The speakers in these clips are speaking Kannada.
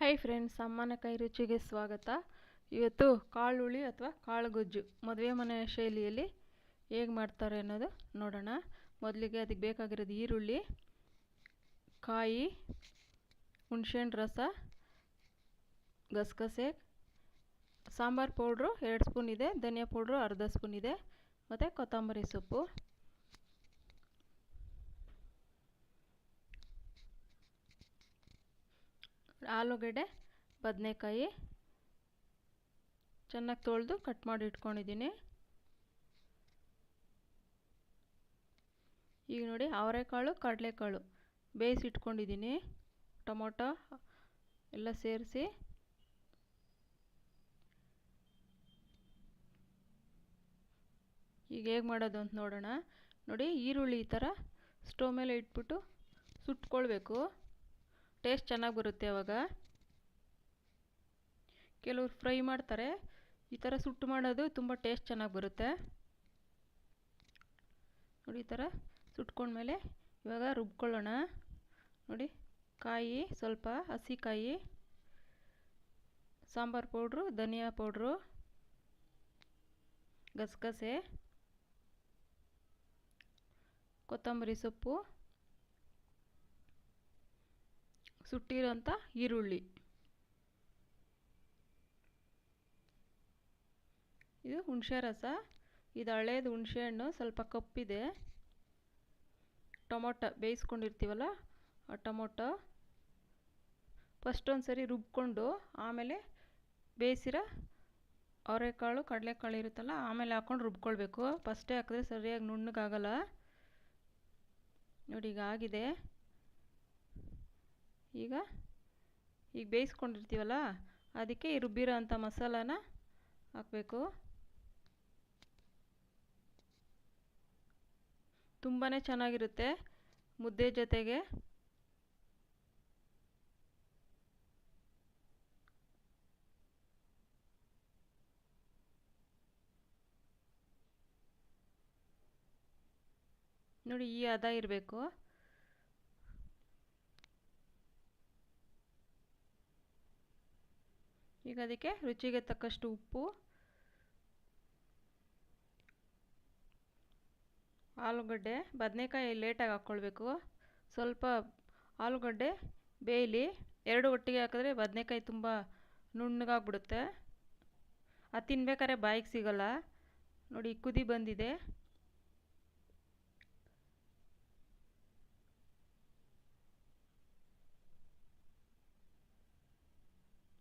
ಹಾಯ್ ಫ್ರೆಂಡ್ಸ್ ಅಮ್ಮನ ಕೈ ರುಚಿಗೆ ಸ್ವಾಗತ. ಇವತ್ತು ಕಾಳುಳಿ ಅಥವಾ ಕಾಳು ಗೊಜ್ಜು ಮದುವೆ ಮನೆ ಶೈಲಿಯಲ್ಲಿ ಹೇಗೆ ಮಾಡ್ತಾರೆ ಅನ್ನೋದು ನೋಡೋಣ. ಮೊದಲಿಗೆ ಅದಕ್ಕೆ ಬೇಕಾಗಿರೋದು ಈರುಳ್ಳಿ, ಕಾಯಿ, ಹುಣ್ಸೆಹಣ್ಣು ರಸ, ಗಸಗಸೆ, ಸಾಂಬಾರು ಪೌಡ್ರು ಎರಡು ಸ್ಪೂನ್ ಇದೆ, ಧನಿಯಾ ಪೌಡ್ರು ಅರ್ಧ ಸ್ಪೂನ್ ಇದೆ, ಮತ್ತು ಕೊತ್ತಂಬರಿ ಸೊಪ್ಪು. ಆಲೂಗಡ್ಡೆ, ಬದನೆಕಾಯಿ ಚೆನ್ನಾಗಿ ತೊಳೆದು ಕಟ್ ಮಾಡಿ ಇಟ್ಕೊಂಡಿದ್ದೀನಿ. ಈಗ ನೋಡಿ ಅವರೆಕಾಳು, ಕಡಲೆಕಾಳು ಬೇಯಿಸಿ ಇಟ್ಕೊಂಡಿದ್ದೀನಿ. ಟೊಮೊಟೊ ಎಲ್ಲ ಸೇರಿಸಿ. ಈಗ ಹೇಗೆ ಮಾಡೋದು ಅಂತ ನೋಡೋಣ. ನೋಡಿ ಈರುಳ್ಳಿ ಈ ಥರ ಸ್ಟೋವ್ ಮೇಲೆ ಇಟ್ಬಿಟ್ಟು ಸುಟ್ಕೊಳ್ಬೇಕು. ಟೇಸ್ಟ್ ಚೆನ್ನಾಗಿ ಬರುತ್ತೆ ಅವಾಗ. ಕೆಲವರು ಫ್ರೈ ಮಾಡ್ತಾರೆ. ಈ ಥರ ಸುಟ್ಟು ಮಾಡೋದು ತುಂಬ ಟೇಸ್ಟ್ ಚೆನ್ನಾಗಿ ಬರುತ್ತೆ. ನೋಡಿ ಈ ಥರ ಸುಟ್ಕೊಂಡ್ಮೇಲೆ ಇವಾಗ ರುಬ್ಕೊಳ್ಳೋಣ. ನೋಡಿ ಕಾಯಿ ಸ್ವಲ್ಪ ಹಸಿ ಕಾಯಿ, ಸಾಂಬಾರು ಪೌಡ್ರು, ಧನಿಯಾ ಪೌಡ್ರು, ಗಸಗಸೆ, ಕೊತ್ತಂಬರಿ ಸೊಪ್ಪು. ಸುಟ್ಟಿರೋಂಥ ಈರುಳ್ಳಿ. ಇದು ಹುಣಸೆ ರಸ. ಇದು ಹಳೇದು ಹುಣಸೆ ಹಣ್ಣು, ಸ್ವಲ್ಪ ಕಪ್ಪಿದೆ. ಟೊಮೊಟೊ ಬೇಯಿಸ್ಕೊಂಡಿರ್ತೀವಲ್ಲ, ಆ ಟೊಮೊಟೊ. ಫಸ್ಟ್ ಒಂದು ಸರಿ ರುಬ್ಕೊಂಡು ಆಮೇಲೆ ಬೇಯಿಸಿರೋ ಅವರೆಕಾಳು, ಕಡಲೆಕಾಳು ಇರುತ್ತಲ್ಲ, ಆಮೇಲೆ ಹಾಕ್ಕೊಂಡು ರುಬ್ಕೊಳ್ಬೇಕು. ಫಸ್ಟೇ ಹಾಕಿದ್ರೆ ಸರಿಯಾಗಿ ನುಣ್ಣಗಾಗಲ್ಲ. ನೋಡಿ, ಈಗ ಆಗಿದೆ. ಈಗ? ಈಗ ಬೇಯಿಸ್ಕೊಂಡಿರ್ತೀವಲ್ಲ? ಅದಕ್ಕೆ ಈ ರುಬ್ಬಿರೋ ಅಂಥ ಮಸಾಲಾನ ಹಾಕಬೇಕು. ತುಂಬಾ ಚೆನ್ನಾಗಿರುತ್ತೆ ಮುದ್ದೆ ಜೊತೆಗೆ. ನೋಡಿ, ಈ ಹದ ಇರಬೇಕು. ಈಗ ಅದಕ್ಕೆ ರುಚಿಗೆ ತಕ್ಕಷ್ಟು ಉಪ್ಪು, ಆಲೂಗಡ್ಡೆ, ಬದನೆಕಾಯಿ ಲೇಟಾಗಿ ಹಾಕ್ಕೊಳ್ಬೇಕು. ಸ್ವಲ್ಪ ಆಲೂಗಡ್ಡೆ ಬೇಯಲಿ. ಎರಡು ಒಟ್ಟಿಗೆ ಹಾಕಿದ್ರೆ ಬದನೆಕಾಯಿ ತುಂಬ ನುಣ್ಣಗಾಗ್ಬಿಡುತ್ತೆ. ಅದು ತಿನ್ಬೇಕಾದ್ರೆ ಬಾಯಿಗೆ ಸಿಗಲ್ಲ. ನೋಡಿ ಕುದಿ ಬಂದಿದೆ.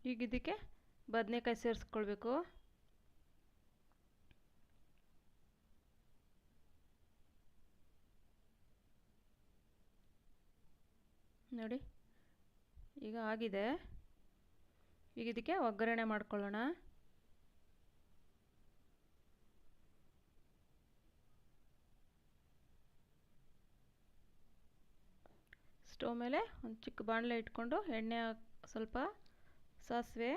ಈಗ ಇದಕ್ಕೆ ಬದನೆಕಾಯಿ ಸೇರಿಸ್ಕೊಳ್ಬೇಕು. ನೋಡಿ, ಈಗ ಆಗಿದೆ. ಈಗ ಇದಕ್ಕೆ ಒಗ್ಗರಣೆ ಮಾಡ್ಕೊಳ್ಳೋಣ. ಸ್ಟವ್ ಮೇಲೆ ಒಂದು ಚಿಕ್ಕ ಬಾಣಲೆ ಇಟ್ಕೊಂಡು ಎಣ್ಣೆ ಸ್ವಲ್ಪ ಸಾಸಿವೆ?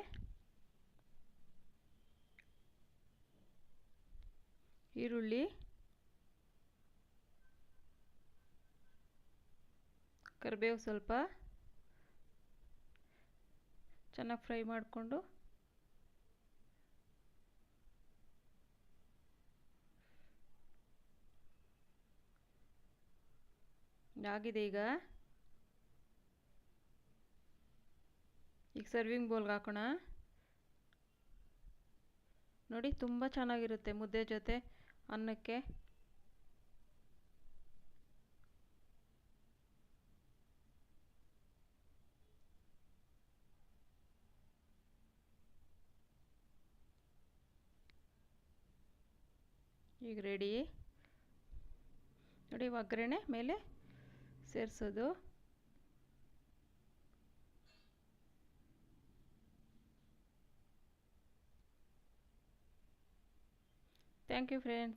ಈರುಳ್ಳಿ? ಕರಿಬೇವು ಸ್ವಲ್ಪ? ಚೆನ್ನಾಗಿ ಫ್ರೈ ಮಾಡಿಕೊಂಡು? ಆಗಿದೆ ಈಗ. ಈಗ ಸರ್ವಿಂಗ್ ಬೌಲ್ಗೆ ಹಾಕೋಣ. ನೋಡಿ, ತುಂಬ ಚೆನ್ನಾಗಿರುತ್ತೆ ಮುದ್ದೆ ಜೊತೆ ಅನ್ನಕ್ಕೆ. ಈಗ ರೆಡಿ ನೋಡಿ, ಒಗ್ಗರಣೆ ಮೇಲೆ ಸೇರಿಸೋದು. Thank you friends.